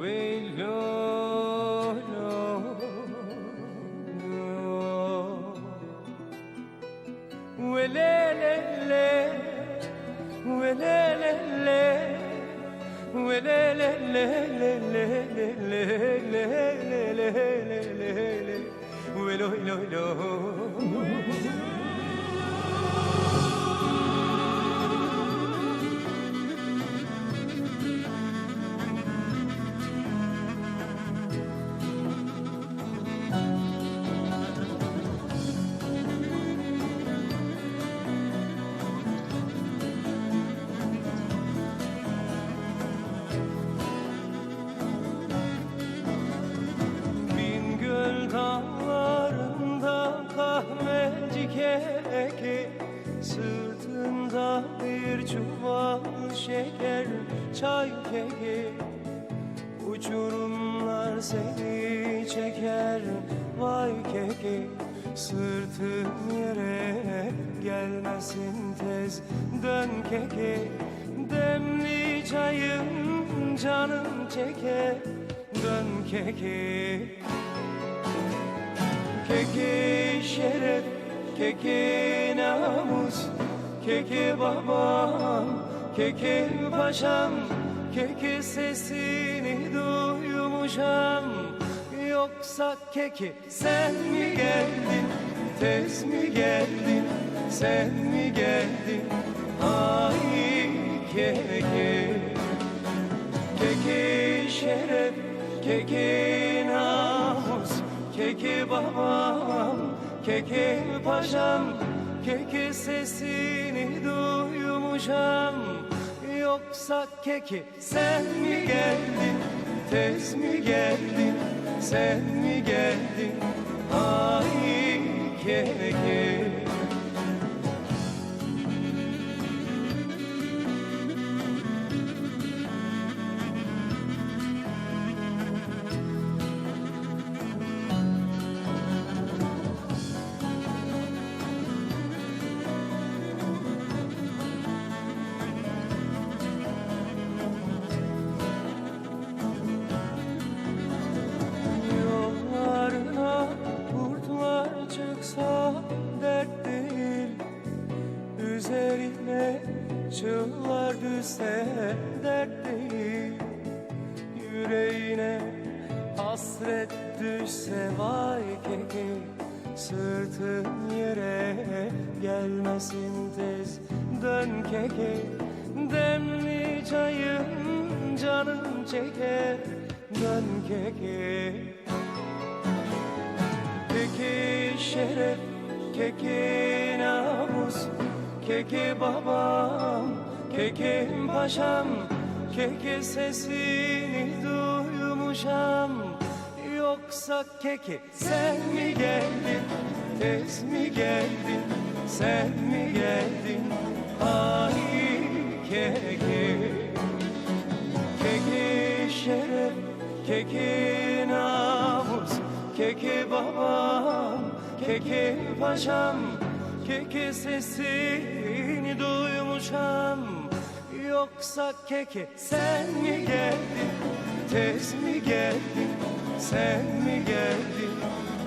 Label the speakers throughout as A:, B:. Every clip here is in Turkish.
A: Willow, willow, willow. Bir çuval şeker çay keke Uçurumlar seni çeker vay keke Sırtın yere gelmesin tez dön keke Demli çayın canım çeker dön keke Keke şeref, keke namus Keke babam, keke paşam Keke sesini duymuşam. Yoksa keke sen mi geldin, tez mi geldin Sen mi geldin, ay keke Keke şeref, keke namus Keke babam, keke paşam Keke sesini duymuşam. Yoksa keke sen mi geldin, tez mi geldin Sen mi geldin, ay keke çığlar düşse dert değil Yüreğine hasret düşse vay keke Sırtın yere gelmesin tez dön keke Demli çayın canım çeker dön keke Keke şeref, keke namus Keke babam, keke paşam Keke sesini duymuşam. Yoksa keke sen mi geldin, tez mi geldin Sen mi geldin, ay keke. Keke şeref, keke namus Keke babam, keke paşam Keke sesini Yoksa keke sen mi geldin, tez mi geldin? Sen mi geldin,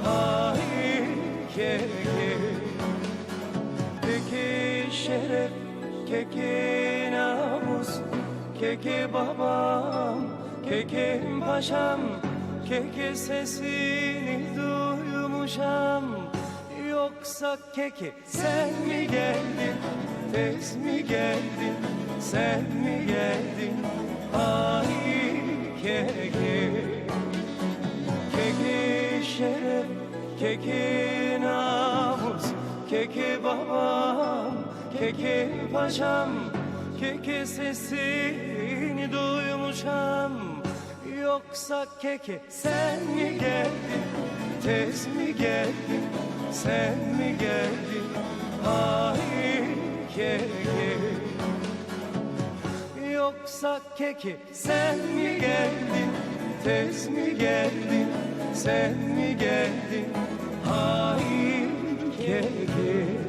A: ay keke. Keke şeref, keke namus? Keke babam, keke paşam? Keke sesini duymuşam. Yoksa keke sen mi geldin, tez mi geldin Sen mi geldin, ay keke. Keke şeref, keke namus Keke babam, keke paşam. Keke sesini duymuşam. Yoksa keke sen mi geldin, tez mi geldin? Sen mi geldin, yapsak keki Sen mi geldin, tez mi geldin, sen mi geldin? Hayır keki.